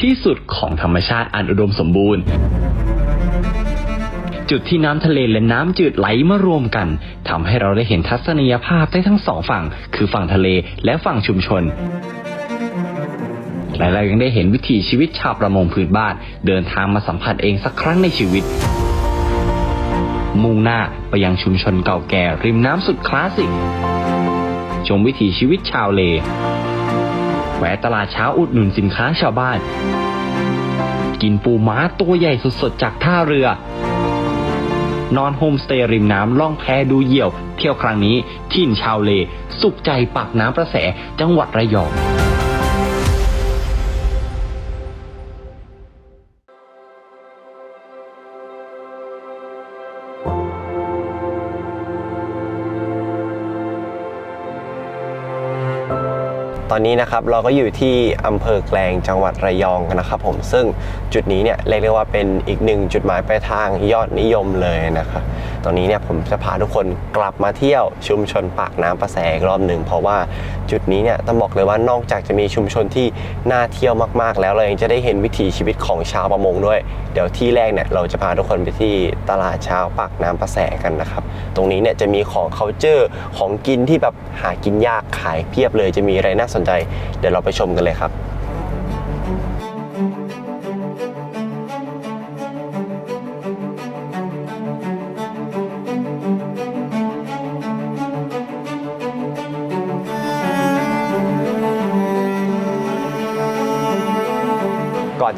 ที่สุดของธรรมชาติอันอุดมสมบูรณ์ จุดที่น้ำทะเลและน้ำจืดไหลมารวมกันทำให้เราได้เห็นทัศนียภาพได้ทั้งสองฝั่ง คือฝั่งทะเลและฝั่งชุมชนและเรายังได้เห็นวิถีชีวิตชาวประมงพื้นบ้าน เดินทางมาสัมผัสเองสักครั้งในชีวิต มุ่งหน้าไปยังชุมชนเก่าแก่ริมน้ำสุดคลาสสิก ชมวิถีชีวิตชาวเล แวะตลาดเช้าอุดหนุนสินค้าชาวบ้าน กินปูม้าตัวใหญ่สดๆจากท่าเรือ นอนโฮมสเตย์ริมน้ำล่องแพดูเหยี่ยว เที่ยวครั้งนี้ ทิ่นชาวเล สุขใจปากน้ำประแสจังหวัดระยอง อนนี้นะครับเราก็อยู่ที่อำเภอแกลงจังหวัดระยองกันนะครับผมซึ่งจุดนี้เนี่ยเรียกได้ว่าเป็นอีกหนึ่งจุดหมายปลายทางยอดนิยมเลยนะครับ ตอนนี้เนี่ยผมจะพาทุกคนกลับมาเที่ยวชุมชนปากน้ำประแสอีกรอบหนึ่งเพราะว่าจุดนี้เนี่ยต้องบอกเลยว่านอกจากจะมีชุมชนที่น่าเที่ยวมากๆ แล้วเรายังจะได้เห็นวิถีชีวิตของชาวประมงด้วย เดี๋ยวที่แรกเนี่ยเราจะพาทุกคนไปที่ตลาดเช้าปากน้ำประแสกันนะครับ ตรงนี้เนี่ยจะมีของ c u เจอร์ของกินที่แบบหากินยากขายเพียบเลยจะมีอะไรน่าสนใจ เดี๋ยวเราไปชมกันเลยครับ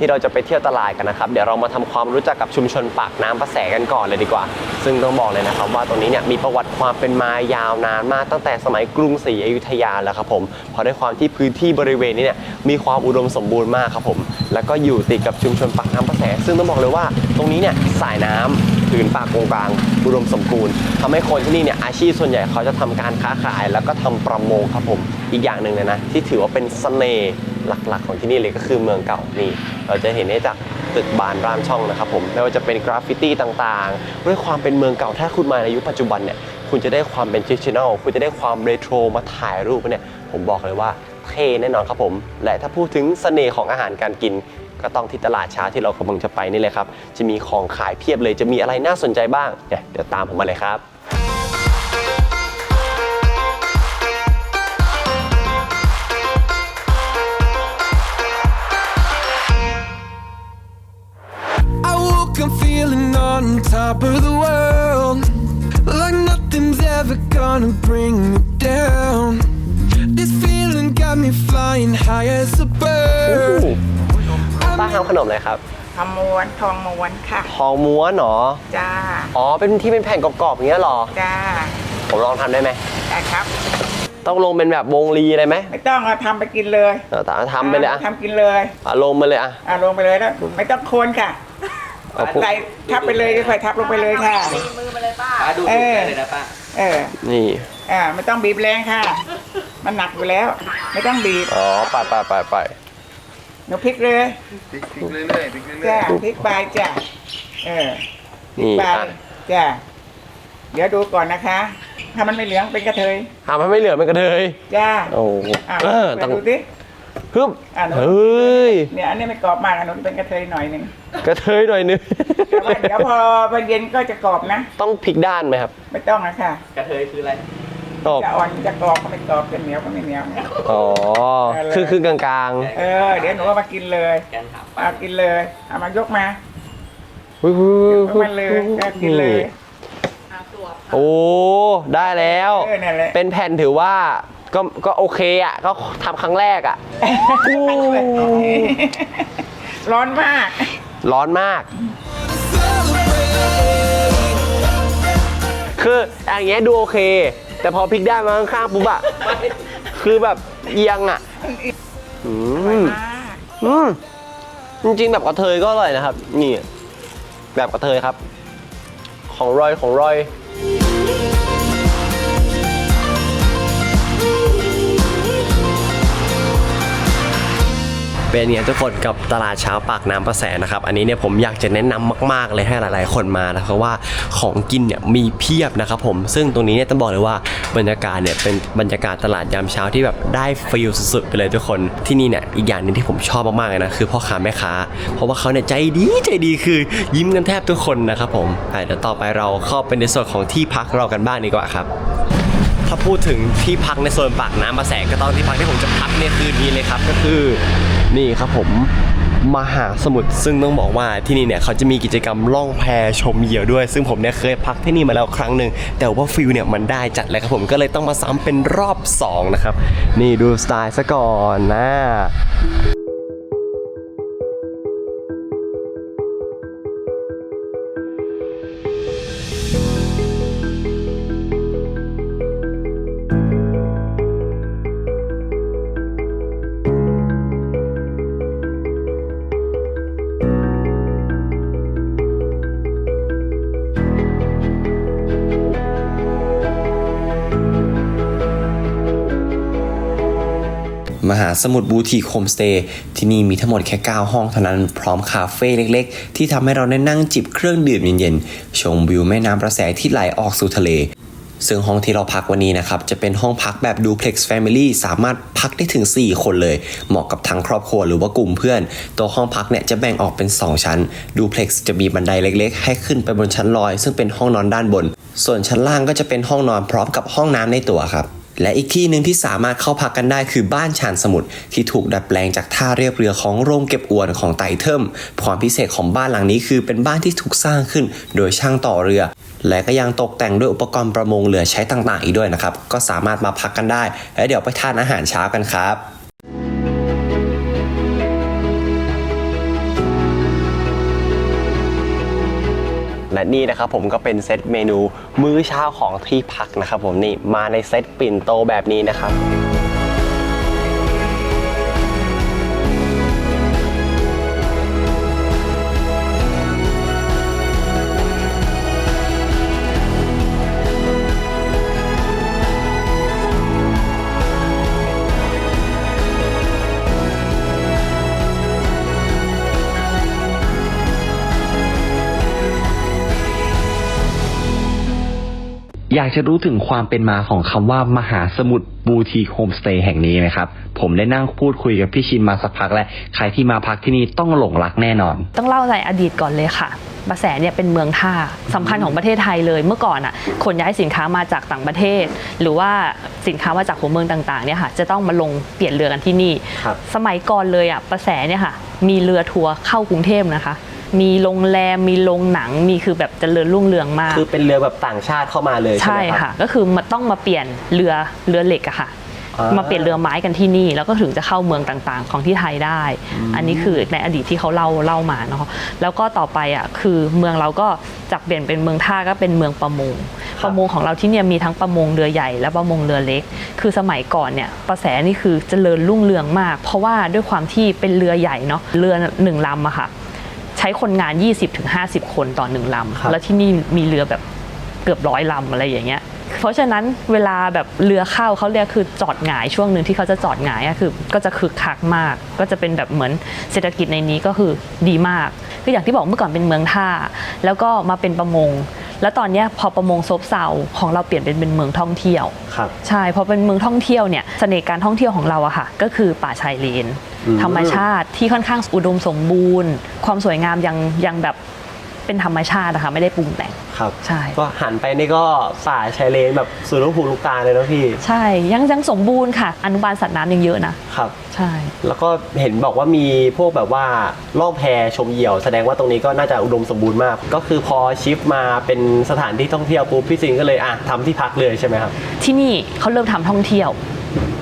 ที่เราจะไปเที่ยวตลาดกันนะครับ เดี๋ยวเรามาทำความรู้จักกับชุมชนปากน้ำประแสกันก่อนเลยดีกว่า ซึ่งต้องบอกเลยนะครับว่าตรงนี้เนี่ยมีประวัติความเป็นมายาวนานมากตั้งแต่สมัยกรุงศรีอยุธยาแล้วครับผมเพราะด้วยความที่พื้นที่บริเวณนี้เนี่ยมีความอุดมสมบูรณ์มากครับผมแล้วก็อยู่ติดกับชุมชนปากน้ำประแส ซึ่งต้องบอกเลยว่าตรงนี้เนี่ยสายน้ำผืนป่ากงกลางอุดมสมบูรณ์ทำให้คนที่นี่เนี่ยอาชีพส่วนใหญ่เขาจะทำการค้าขาย แล้วก็ทำประมงครับผมอีกอย่างหนึ่งเลยนะที่ถือว่าเป็นเสน่ห์ หลักๆ ของที่นี่เลยก็คือเมืองเก่านี่ เราจะเห็นได้จากตึกบานรามช่องนะครับผมไม่ว่าจะเป็นกราฟฟิตี้ต่างๆ ด้วยความเป็นเมืองเก่าถ้าคุณมาในยุคปัจจุบันเนี่ยคุณจะได้ความเป็นจิชแนลคุณจะได้ความเรโทรมาถ่ายรูปเนี่ยผมบอกเลยว่าเท่แน่นอนครับผม และถ้าพูดถึงเสน่ห์ของอาหารการกิน ก็ต้องที่ตลาดเช้าที่เรากำลังจะไปนี่เลยครับ จะมีของขายเพียบเลยจะมีอะไรน่าสนใจบ้างเนี่ยเดี๋ยวตามผมมาเลยครับำขนมอะไรครับขมวนทองม้วนค่ะ ทองม้วนเหรอ จ้า อ๋อ เป็นที่เป็นแผ่นกรอบๆอย่างเงี้ยเหรอ จ้า ผมลองทำได้ไหม ได้ครับ ต้องลงเป็นแบบวงลีอะไรไหมไม่ต้องเอาทำไปกินเลยเอาแต่ทำไปเลยอะทำกินเลย อะลงมาเลยอะอะลงไปเลยแล้วไม่ต้องโคนค่ะเอาพวกใส่ทับไปเลยค่อยๆทับลงไปเลยค่ะมือมาเลยป้าดูเออเลยนะป้า เออ นี่ อ่าไม่ต้องบีบแรงค่ะ มันหนักอยู่แล้ว ไม่ต้องบีบ อ๋อ ไปไปไปไป หนูพลิกเลยพลิกพลิกเรื่อยๆพลิกเรื่จ้าอยพลิกไปจ้าเออพลิกนี่ไปอะจ้าเดี๋ยวดูก่อนนะคะ ถ้ามันไม่เหลืองเป็นกระเทยทำให้ไม่เหลือเป็นกระเทยจ้าโอ้อะเออไปต้องดูสิ ฮึบอะ เฮ้ยเนี่ยอันนี้ไม่กรอบมากอันนู้นเป็นกระเทยหน่อยหนึ่งกระเทยหน่อยนึงแต่ว่าเดี๋ยวพอพอเย็นก็จะกรอบนะ ต้องพลิกด้านไหมครับ ไม่ต้องนะค่ะตอ บ จะอ่อนจะกรอบก็ไม่กรอบจะเหนียวก็ไม่เหนียว อ๋อเออคือคือกลางเออ เดี๋ยวหนูเอามากินเลยเอากินเลยเอามายกมาๆอุ๊ยยกมาเลยก็กินเลยโอ้ ได้แล้ว เออนั่นแหละเป็นแผ่นถือว่าก็ก็โอเคอะ ก็ทำครั้งแรกอะ ร้อนมากร้อนมาก คืออย่างเงี้ยดูโอเค แต่พอพลิกด้านมาข้างๆปุ๊บอะคือแบบเอียงอะอืมมากอืมจริงๆแบบกระเทยก็อร่อยนะครับ นี่ แบบกระเทยครับ ของรอยของรอย เป็นไงทุกคนกับตลาดเช้าปากน้ำประแสนะครับ อันนี้เนี่ยผมอยากจะแนะนำมาก ๆ เลยให้หลาย ๆ คนมานะครับว่าของกินเนี่ยมีเพียบนะครับผมซึ่งตรงนี้เนี่ยต้องบอกเลยว่าบรรยากาศเนี่ยเป็นบรรยากาศตลาดยามเช้าที่แบบได้ฟีลสุดๆไปเลยทุกคนที่นี่เนี่ยอีกอย่างหนึงที่ผมชอบมากๆเลยนะคือพ่อค้าแม่ค้า เพราะว่าเขาเนี่ยใจดีใจดีคือยิ้มกันแทบทุกคนนะครับผมอ่เดี๋ยวต่อไปเราเข้าไปในส่วนของที่พักเรากันบ้างดีกว่าครับถ้าพูดถึงที่พักในโซนปากน้ำประแสก็ต้องที่พักที่ผมจะพักในคืนนี้เลยครับก็คือ นี่ครับผมมหาสมุทรซึ่งต้องบอกว่าที่นี่เนี่ยเขาจะมีกิจกรรมล่องแพชมเหยี่ยวด้วย ซึ่งผมเนี่ยเคยพักที่นี่มาแล้วครั้งหนึ่งแต่ว่าฟิลเนี่ยมันได้จัดเลยครับผมก็เลยต้องมาซ้ำเป็นรอบสองนะครับ นี่ดูสไตล์ซะก่อนนะ สมุทรบูติคโฮมสเตย์ที่นี่มีทั้งหมดแค่ 9 ห้องเท่านั้นพร้อมคาเฟ่เล็กๆ ที่ทำให้เราได้นั่งจิบเครื่องดื่มเย็นๆ ชมวิวแม่น้ำประแสที่ไหลออกสู่ทะเล ซึ่งห้องที่เราพักวันนี้นะครับ จะเป็นห้องพักแบบดูเพล็กซ์แฟมิลี่สามารถพักได้ถึง 4 คนเลย เหมาะกับทั้งครอบครัวหรือว่ากลุ่มเพื่อน ตัวห้องพักเนี่ยจะแบ่งออกเป็น 2 ชั้น ดูเพล็กซ์จะมีบันไดเล็ก ๆ ให้ขึ้นไปบนชั้นลอย ซึ่งเป็นห้องนอนด้านบน ส่วนชั้นล่างก็จะเป็นห้องนอนพร้อมกับห้องน้ำในตัวครับ และอีกที่หนึ่งที่สามารถเข้าพักกันได้คือบ้านชานสมุทรที่ถูกดัดแปลงจากท่าเรียบเรือของโรงเก็บอวนของไตเทิมความพิเศษของบ้านหลังนี้คือเป็นบ้านที่ถูกสร้างขึ้น โดยช่างต่อเรือ และก็ยังตกแต่งด้วยอุปกรณ์ประมงเรือใช้ต่างๆ อีกด้วยนะครับก็สามารถมาพักกันได้ และเดี๋ยวไปทานอาหารเช้ากันครับ และนี่นะครับผมก็เป็นเซตเมนูมื้อเช้าของที่พักนะครับผมนี่มาในเซตปิ่นโตแบบนี้นะครับ อยากจะรู้ถึงความเป็นมาของคำว่ามหาสมุทรบูทีโฮมสเตย์แห่งนี้นะครับ ผมได้นั่งพูดคุยกับพี่ชินมาสักพักและใครที่มาพักที่นี่ต้องหลงรักแน่นอน ต้องเล่าในอดีตก่อนเลยค่ะบาแสเนี่ยเป็นเมืองท่าสำคัญของประเทศไทยเลย เมื่อก่อนอะขนย้ายสินค้ามาจากต่างประเทศ หรือว่าสินค้ามาจากหัวเมืองต่างๆเนี่ยค่ะจะต้องมาลงเปลี่ยนเรือกันที่นี่ครับสมัยก่อนเลยอะบาแสเนี่ยค่ะมีเรือทัวร์เข้ากรุงเทพนะคะ มีโรงแรมมีโรงหนังมีคือแบบเจริญรุ่งเรืองมาก คือเป็นเรือแบบต่างชาติเข้ามาเลยใช่ใช่ไหมครับค่ะก็คือมันต้องมาเปลี่ยนเรือเรือเหล็กอะค่ะ อ่ามมาเปลี่ยนเรือไม้กันที่นี่ แล้วก็ถึงจะเข้าเมืองต่างๆ ของที่ไทยได้ อันนี้คือในอดีตที่เขาเล่าเล่ามาเนาะแล้วก็ต่อไปอะคือเมืองเราก็จากเปลี่ยนเป็นเมืองท่าก็เป็นเมืองประมงประมงของเราที่เนี่ยมีทั้งประมงเรือใหญ่และประมงเรือเล็ก คือสมัยก่อนเนี่ยประแสนี่คือเจริญรุ่งเรืองมาก เพราะว่าด้วยความที่เป็นเรือใหญ่เนาะเรือหนึ่งลำอะค่ะใช้คนงาน 20-50 คนต่อหนึ่งลครับำแล้วที่นี่มีเรือแบบเกือบร้อยลำอะไรอย่างเงี้ย เพราะฉะนั้นเวลาแบบเรือเข้าเขาเรียกคือจอดหงายช่วงหนึ่งที่เขาจะจอดหงายอะคือ ก็จะคึกคักมาก ก็จะเป็นแบบเหมือนเศรษฐกิจในนี้ก็คือดีมากคืออย่างที่บอกเมื่อก่อนเป็นเมืองท่า แล้วก็มาเป็นประมง แล้วตอนเนี้ยพอประมงซบเซาของเราเปลี่ยนเป็นเป็นเมืองท่องเที่ยวครับใช่พอเป็นเมืองท่องเที่ยวเนี่ยเสน่ห์การท่องเที่ยวของเราอะค่ะ ก็คือป่าชายเลนอืม ธรรมชาติที่ค่อนข้างอุดมสมบูรณ์ ความสวยงามยังยังแบบเป็นธรรมชาตินะคะไม่ได้ปรุงแต่งครับใช่ก็หันไปนี่ก็ป่าชายเลนแบบสุดลูกหูลูกตาเลยนะพี่ ใช่ยังยังสมบูรณ์ค่ะ อนุบาลสัตว์น้ำยังเยอะนะครับใช่ แล้วก็เห็นบอกว่ามีพวกแบบว่าล่องแพชมเหยี่ยว แสดงว่าตรงนี้ก็น่าจะอุดมสมบูรณ์มาก ก็คือพอชิฟมาเป็นสถานที่ท่องเที่ยวปุ๊บพี่ซิงก็เลยอะทำที่พักเลยใช่ไหมครับที่นี่เขาเริ่มทำท่องเที่ยว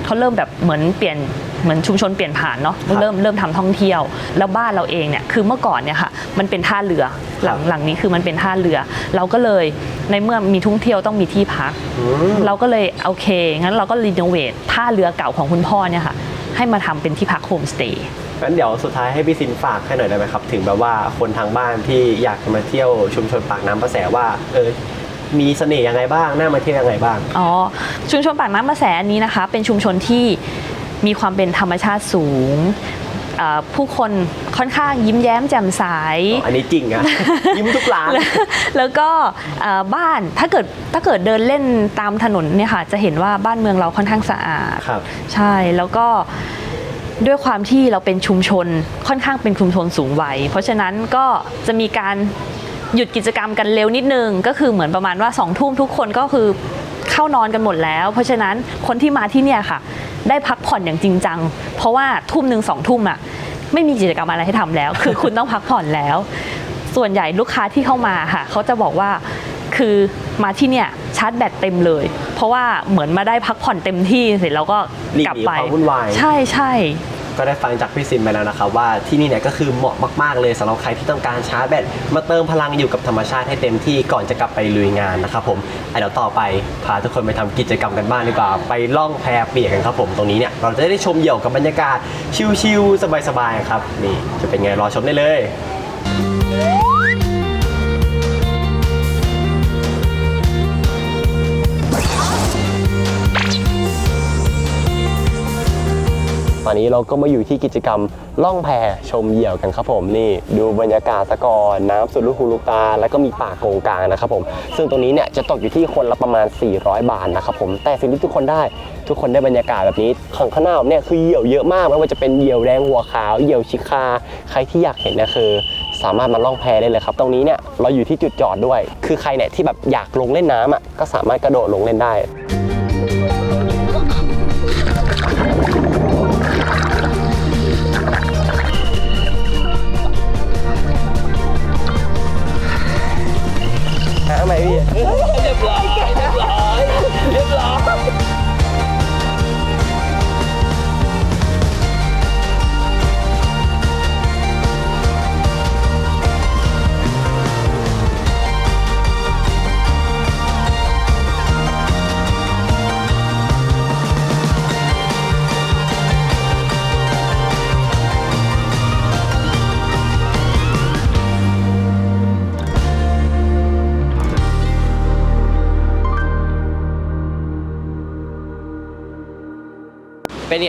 เขาเริ่มแบบเหมือนเปลี่ยน เหมือนชุมชนเปลี่ยนผ่านเนาะครับเริ่มเริ่มทำท่องเที่ยว แล้วบ้านเราเองเนี่ยคือเมื่อก่อนเนี่ยค่ะมันเป็นท่าเรือหลังครับหลังนี้คือมันเป็นท่าเรือ เราก็เลยในเมื่อมีท่องเที่ยวต้องมีที่พักอืมเราก็เลยโอเคงั้นเราก็รีโนเวทท่าเรือเก่าของคุณพ่อเนี่ยค่ะให้มาทำเป็นที่พักโฮมสเตย์งั้นเดี๋ยวสุดท้ายให้พี่ซินฝากให้หน่อยได้ไหมครับ ถึงแบบว่าคนทางบ้านที่อยากจะมาเที่ยวชุมชนปากน้ำประแสว่าเออมีเสน่ห์ยังไงบ้างน่ามาเที่ยวยังไงบ้าง อ๋อ ชุมชนปากน้ำมะแสอันนี้นะคะ เป็นชุมชนที่ มีความเป็นธรรมชาติสูงเอ่อผู้คนค่อนข้างยิ้มแย้มแจ่มใส อันนี้จริงอะยิ้มทุกร้าน แล้วแล้วก็เอ่อบ้านถ้าเกิดถ้าเกิดเดินเล่นตามถนนเนี่ยค่ะจะเห็นว่าบ้านเมืองเราค่อนข้างสะอาดครับใช่แล้วก็ด้วยความที่เราเป็นชุมชนค่อนข้างเป็นชุมชนสูงวัย เพราะฉะนั้นก็จะมีการหยุดกิจกรรมกันเร็วนิดนึง ก็คือเหมือนประมาณว่าสองทุ่มทุกคนก็คือ เข้านอนกันหมดแล้ว เพราะฉะนั้นคนที่มาที่เนี่ยค่ะ ได้พักผ่อนอย่างจริงจัง เพราะว่าทุ่มหนึ่งสองทุ่มอะไม่มีกิจกรรมอะไรให้ทำแล้ว คือคุณต้องพักผ่อนแล้ว ส่วนใหญ่ลูกค้าที่เข้ามาค่ะเขาจะบอกว่าคือมาที่เนี่ยชาร์จแบตเต็มเลย เพราะว่าเหมือนมาได้พักผ่อนเต็มที่เสร็จแล้วก็หลีกกลับหนีไปความวุ่นวายใช่ใช่ ก็ได้ฟังจากพี่ซิมไปแล้วนะครับว่าที่นี่เนี่ยก็คือเหมาะมากๆเลยสำหรับใครที่ต้องการชาร์จแบตมาเติมพลังอยู่กับธรรมชาติให้เต็มที่ก่อนจะกลับไปลุยงานนะครับผมอะเดี๋ยวต่อไปพาทุกคนไปทำกิจกรรมกันบ้างดีกว่าไปล่องแพเปียกกันครับผมตรงนี้เนี่ยเราจะได้ชมเหยี่ยวกับบรรยากาศชิลๆสบายๆครับนี่จะเป็นไงรอชมได้เลย อนนี้เราก็มาอยู่ที่กิจกรรมล่องแพชมเหยี่ยวกันครับผมนี่ดูบรรยากาศตะกอนน้ำสุดลูกหูลูกตา แล้วก็มีป่าโกงกลางนะครับผมซึ่งตรงนี้เนี่ยจะตกอยู่ที่คนละประมาณ 400 บาทนะครับผมแต่สิ่งที่ทุกคนได้ทุกคนได้บรรยากาศแบบนี้ของข้างหน้าผมเนี่ยคือเหยี่ยวเยอะมากไม่ว่าจะเป็นเหยี่ยวแดงหัวขาวเหยี่ยวชิคา ใครที่อยากเห็นเนี่ยคือสามารถมาล่องแพได้เลยครับ ตรงนี้เนี่ยเราอยู่ที่จุดจอดด้วย คือใครเนี่ยที่แบบอยากลงเล่นน้ำอะก็สามารถกระโดดลงเล่นได้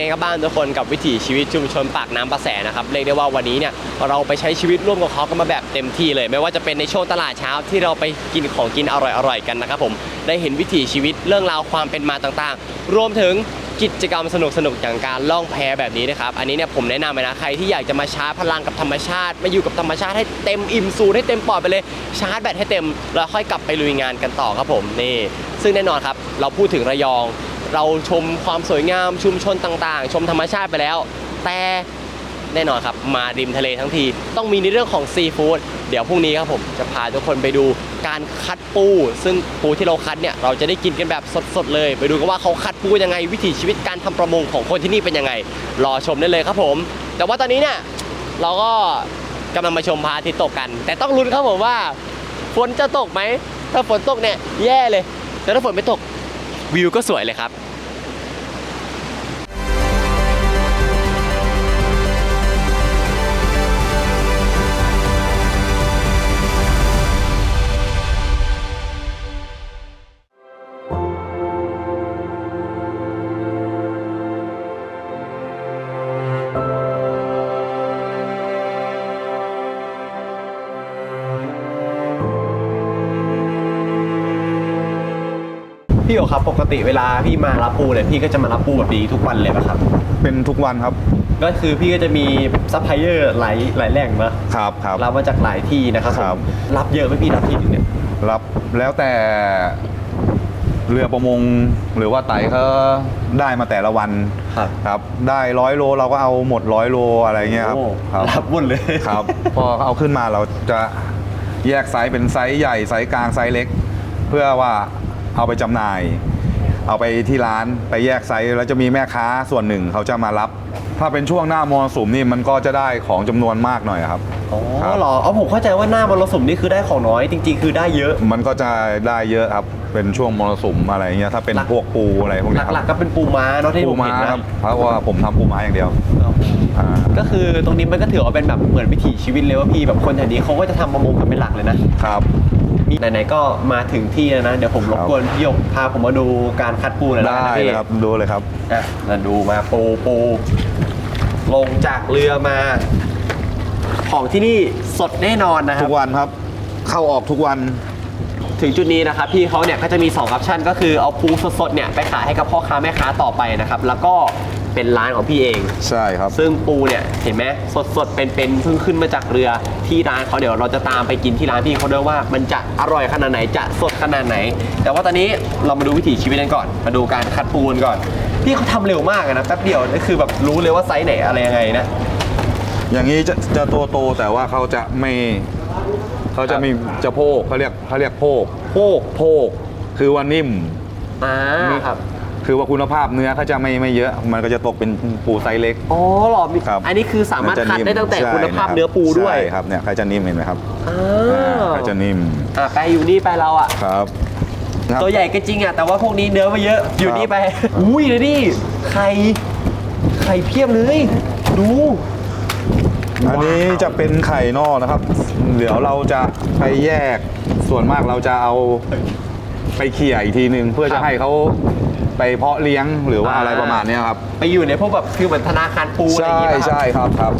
ไงครับบ้างทุกคนกับวิถีชีวิตชุมชนปากน้ำประแสนะครับเรียกได้ว่าวันนี้เนี่ยเราไปใช้ชีวิตร่วมกับเขากันมาแบบเต็มที่เลย ไม่ว่าจะเป็นในช่วงตลาดเช้าที่เราไปกินของกินอร่อยๆกันนะครับผมได้เห็นวิถีชีวิตเรื่องราวความเป็นมาต่างๆ รวมถึงกิจกรรมสนุกๆอย่างการล่องแพแบบนี้นะครับ อันนี้เนี่ยผมแนะนำเลยนะใครที่อยากจะมาชาร์จพลังกับธรรมชาติมาอยู่กับธรรมชาติให้เต็มอิ่มสูดให้เต็มปอดไปเลยชาร์จแบตให้เต็มแล้วค่อยกลับไปลุยงานกันต่อครับผมนี่ซึ่งแน่นอนครับเราพูดถึงระยอง เราชมความสวยงามชุมชนต่างๆ ชมธรรมชาติไปแล้ว แต่แน่นอนครับ มาริมทะเลทั้งที ต้องมีในเรื่องของซีฟู้ดเดี๋ยวพรุ่งนี้ครับผมจะพาทุกคนไปดูการคัดปู ซึ่งปูที่เราคัดเนี่ยเราจะได้กินกันแบบสดๆเลย ไปดูกันว่าเขาคัดปูยังไงวิถีชีวิตการทำประมงของคนที่นี่เป็นยังไง รอชมได้เลยครับผม แต่ว่าตอนนี้เนี่ยเราก็กำลังมาชมพระอาทิตย์ตกกัน แต่ต้องลุ้นครับผมว่าฝนจะตกไหมถ้าฝนตกเนี่ยแย่เลย แต่ถ้าฝนไม่ตกวิวก็สวยเลยครับ พี่โอครับปกติเวลาพี่มารับปูเนี่ยพี่ก็จะมารับปูแบบนี้ทุกวันเลยป่ะครับ เป็นทุกวันครับ ก็คือพี่ก็จะมีซัพพลายเออร์หลายหลายแหล่งมาครับครับรับมาจากหลายที่นะครับผมครับ รับเยอะไหมพี่รับที่หนึงเนี่ยรับแล้วแต่เรือประมงหรือว่าไต่เขาได้มาแต่ละวันครับครับ ได้ร้อยโลเราก็เอาหมดร้อยโลอะไรเงี้ยครับโอ้ครับรับหมดเลยครับ พอเอาขึ้นมาเราจะแยกไซส์เป็นไซส์ใหญ่ไซส์กลางไซส์เล็ก เพื่อว่า เอาไปจำหน่าย เอาไปที่ร้านไปแยกไซส์แล้วจะมีแม่ค้าส่วนหนึ่งเขาจะมารับ ถ้าเป็นช่วงหน้ามรสุมนี่มันก็จะได้ของจำนวนมากหน่อยครับอ๋อครับเหรอเอาผมเข้าใจว่าหน้ามรสุมนี่คือได้ของน้อยจริง ๆ คือได้เยอะ มันก็จะได้เยอะครับเป็นช่วงมรสุมอะไรเงี้ยถ้าเป็นหลักพวกปูอะไรพวกเนี้ยคหลัรักบๆก็เป็นปูม้าเนาะที่ปูผมม้าเห็นนะครับเพราะว่าผมทำปูม้าอย่างเดียวอ่าก็คือตรงนี้มันก็ถือว่าเป็นแบบเหมือนวิถีชีวิตเลยว่าพี่แบบคนแถวนี้เขาก็จะทำประมงกันเป็นหลักเลยนะครับ มีไหนๆก็มาถึงที่แล้วนะ เดี๋ยวผมรบกวนพี่หยกพาผมมาดูการคัดปูหน่อยนะได้พี่เลยครับดูเลยครับอะมาดูมาปูปูโอ้ลงจากเรือมา ของที่นี่สดแน่นอนนะครัทุบ กวันครับ เข้าออกทุกวัน ถึงจุดนี้นะครับพี่เขาเนี่ยก็จะมี2ออปชันก็คือเอาปูสดๆเนี่ยไปขายให้กับพ่อค้าแม่ค้าต่อไปนะครับ แล้วก็ เป็นร้านของพี่เอง ใช่ครับ ซึ่งปูเนี่ยเห็นไหมสดๆเป็นๆเพิ่งขึ้นมาจากเรือที่ร้านเขาเดี๋ยวเราจะตามไปกินที่ร้านพี่เขาด้วยว่ามันจะอร่อยขนาดไหนจะสดขนาดไหน แต่ว่าตอนนี้เรามาดูวิถีชีวิตกันก่อน มาดูการคัดปูกันก่อนพี่เขาทำเร็วมากอะนะแป๊บเดียวนี่คือแบบรู้เลยว่าไซส์ไหนอะไรยังไงนะอย่างนี้จะจะตัวโตแต่ว่าเขาจะไม่เขาจะมีจะโพกเขาเรียกเขาเรียกโพกโพกโพกคือว่านิ่มอ่าครับ คือว่าคุณภาพเนื้อเขาจะไม่ไม่เยอะ มันก็จะตกเป็นปูไซส์เล็ก อ๋อเหรอมีครับอันนี้คือสามารถนจะคัดนิ่มได้ตั้งแต่ใช่คุณภาพะรับเนื้อปูด้วยใช่ครับเนี่ยเขาจะนิ่มเห็นไหมครับอ่าเขาจะนิ่มอะไปอยู่นี่ไปเราอะครับครับตัวใหญ่ก็จริงอะแต่ว่าพวกนี้เนื้อมาเยอะอยู่นี่ไปอุ้ยเลยดิไข่ไข่เพียบเลยดูอันนี้จะเป็นไข่นอกนะครับ เดี๋ยวเราจะไปแยกส่วนมากเราจะเอาไปเขี่ยอีกทีหนึ่งเพื่อครัจะบให้เขา ไปเพาะเลี้ยงหรือว่าอะไรประมาณเนี้ยครับ ไปอยู่ในพวกแบบคือเหมือนธนาคารปูอะไรอย่างใช่เงี้ยป่ะครับ ใช่ครับครับ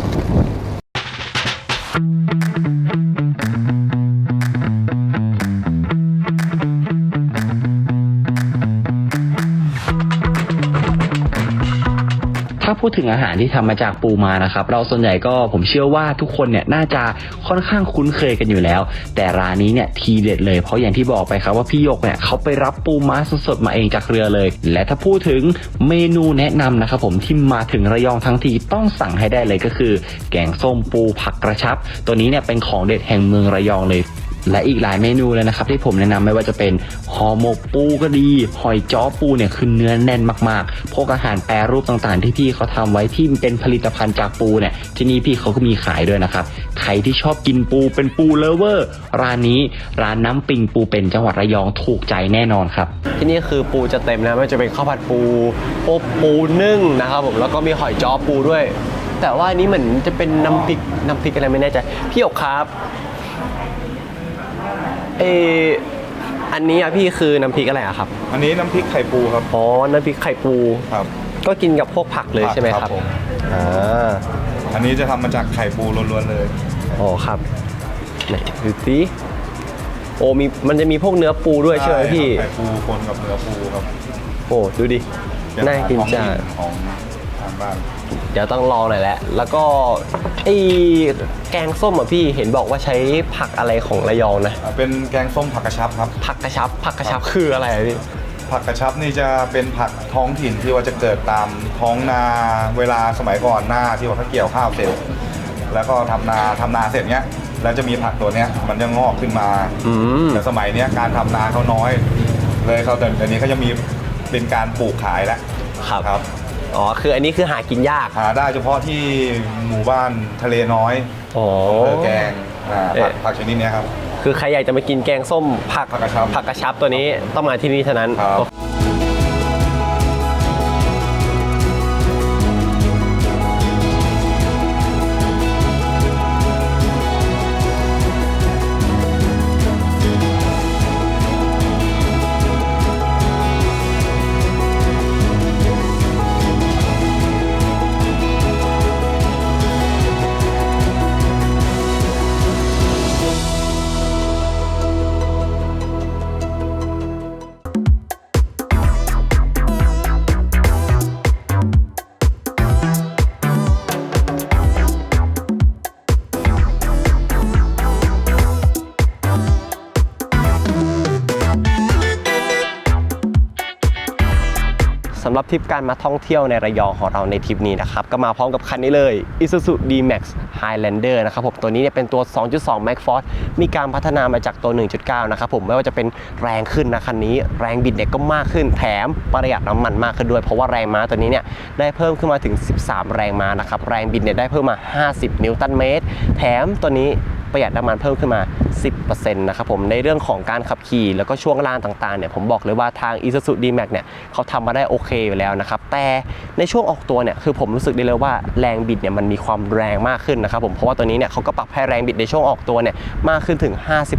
พูดถึงอาหารที่ทำมาจากปูมานะครับ เราส่วนใหญ่ก็ผมเชื่อว่าทุกคนเนี่ยน่าจะค่อนข้างคุ้นเคยกันอยู่แล้ว แต่ร้านนี้เนี่ยทีเด็ดเลยเพราะอย่างที่บอกไปครับว่าพี่ยกเนี่ยเขาไปรับปูม้าสดๆมาเองจากเรือเลย และถ้าพูดถึงเมนูแนะนำนะครับผมที่มาถึงระยองทั้งทีต้องสั่งให้ได้เลยก็คือ แกงส้มปูผักกระชับ ตัวนี้เนี่ยเป็นของเด็ดแห่งเมืองระยองเลย และอีกหลายเมนูเลยนะครับที่ผมแนะนำไม่ว่าจะเป็นห่อหมกปูก็ดี หอยจ้อปูเนี่ยคือเนื้อแน่นมากๆ พวกอาหารแปรรูปต่างๆ ที่พี่เขาทำไว้ที่เป็นผลิตภัณฑ์จากปูเนี่ยที่นี่พี่เขาก็มีขายด้วยนะครับ ใครที่ชอบกินปูเป็นปูเลเวอร์ ร้านนี้ร้านน้ำปิงปูเป็นจังหวัดระยองถูกใจแน่นอนครับ ที่นี่คือปูจะเต็มนะไม่ว่าจะเป็นข้าวผัดปูโอปูนึ่งนะครับผมแล้วก็มีหอยจ้อปูด้วย แต่ว่าอันนี้เหมือนจะเป็นน้ำพริกน้ำพริกอะไรไม่แน่ใจพี่หยกครับ อออันนี้อะพี่คือน้ำพริกอะไรอะครับ อันนี้น้ำพริกไข่ปูครับอ๋อ น้ำพริกไข่ปู ครับก็กินกับพวกผักเลยใช่ไหมครับผมอ่าอันนี้จะทำมาจากไข่ปูล้วนๆเลยอ๋อครับไหนดูสิโอ้มีมันจะมีพวกเนื้อปูด้วยใช่ไหมพี่ไข่ปูคนกับเนื้อปูครับโอ้ดูดิ น่ากินจัด ของทางบ้าน เดี๋ยวต้องลองหน่อยแหละ แล้วก็ไอ้แกงส้มอะพี่เห็นบอกว่าใช้ผักอะไรของระยองนะ อ่าเป็นแกงส้มผักกระชับครับ ผักกระชับ ผักกระชับคืออะไรอะพี่ ผักกระชับนี่จะเป็นผักท้องถิ่นที่ว่าจะเกิดตามท้องนาเวลาสมัยก่อนหน้าที่ว่าเขาเกี่ยวข้าวเสร็จแล้วก็ทำนาทำนาเสร็จเนี้ยแล้วจะมีผักตัวเนี้ยมันจะงอกขึ้นมาอืม แต่สมัยเนี้ยการทำนาเขาน้อย เลยเขาแต่เดี๋ยวนี้เขาจะมีเป็นการปลูกขายแล้วครับครับ อ๋อ คืออันนี้คือหากินยาก หาได้เฉพาะที่หมู่บ้านทะเลน้อยอ๋อ อำเภอแกงอ่าเอ๊ะ ผักผักชนิดเนี้ยครับ คือใครอยากจะมากินแกงส้มผักผักกระชับผักกระชับตัวนี้ต้องมาที่นี่เท่านั้น ครับ ทริปการมาท่องเที่ยวในระยองของเราในทริปนี้นะครับ ก็มาพร้อมกับคันนี้เลย Isuzu D-Max Highlander นะครับผมตัวนี้เนี่ยเป็นตัว 2.2 Max Force มีการพัฒนามาจากตัว 1.9 นะครับผมไม่ว่าจะเป็นแรงขึ้นนะคันนี้แรงบิดเนี่ยก็มากขึ้นแถมประหยัดน้ำมันมากขึ้นด้วย เพราะว่าแรงม้าตัวนี้เนี่ยได้เพิ่มขึ้นมาถึง 13 แรงม้านะครับแรงบิดเนี่ยได้เพิ่มมา 50 นิวตันเมตร แถมตัวนี้ ประหยัดน้ำมันเพิ่มขึ้นมา 10%นะครับผมในเรื่องของการขับขี่แล้วก็ช่วงล่างต่างๆเนี่ยผมบอกเลยว่าทาง Isuzu D-Max เนี่ยเขาทำมาได้โอเคอยู่แล้วนะครับแต่ในช่วงออกตัวเนี่ยคือผมรู้สึกได้เลยว่าแรงบิดเนี่ยมันมีความแรงมากขึ้นนะครับผมเพราะว่าตัวนี้เนี่ยเขาก็ปรับให้แรงบิดในช่วงออกตัวเนี่ยมากขึ้นถึง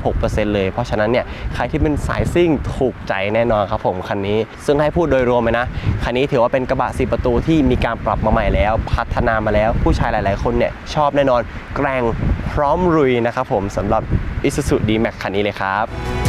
56%เลย เพราะฉะนั้นเนี่ยใครที่เป็นสายซิ่งถูกใจแน่นอนครับผมคันนี้ ซึ่งให้พูดโดยรวมเลยนะคันนี้ถือว่าเป็นกระบะ4ประตูที่มีการปรับมาใหม่แล้ว พัฒนามาแล้วผู้ชายหลาย ๆ คนเนี่ยชอบแน่นอนแกร่งพร้อมรุยนะครับผมสำหรับ Isuzu D-Max คันนี้เลยครับ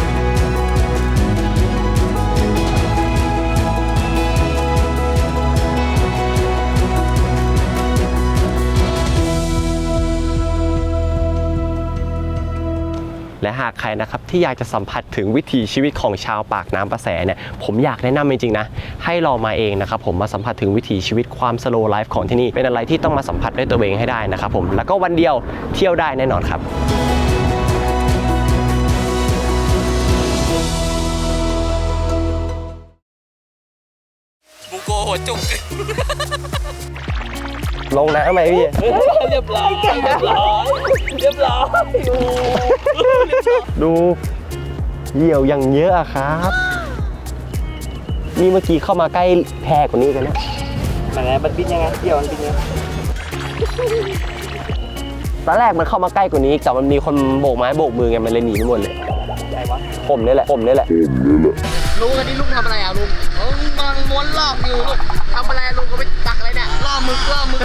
และหากใครนะครับที่อยากจะสัมผัสถึงวิถีชีวิตของชาวปากน้ำประแสเนี่ยผมอยากแนะนำจริงๆนะให้ลองมาเองนะครับผมมาสัมผัสถึงวิถีชีวิตความสโลว์ไลฟ์ของที่นี่เป็นอะไรที่ต้องมาสัมผัสด้วยตัวเองให้ได้นะครับผมแล้วก็วันเดียวเที่ยวได้แน่นอนครับบุโกหัวจุก ลงน้ำไหมพี่ เรียบร้อยเรียบร้อยเรียบร้อยดูเหยี่ยวอย่างเยอะอะครับ นี่เมื่อกี้เข้ามาใกล้แพรกว่านี้กันนะมันไงมันบินยังไงเดี่ยวมันบินยังไงตอนแรกมันเข้ามาใกล้กว่านี้ แต่มันมีคนโบกไม้โบกมือไงมันเลยหนีไปหมดเลยใจวะผมนี่แหละ ผมนี่แหละ ลุงอันนี้ลุงทำอะไรอะลุงเออกำลังม้วนรอบอยู่ลุงทำอะไรลุงก็ไปตักอะไรเนี่ยรอบมึกรอบมึก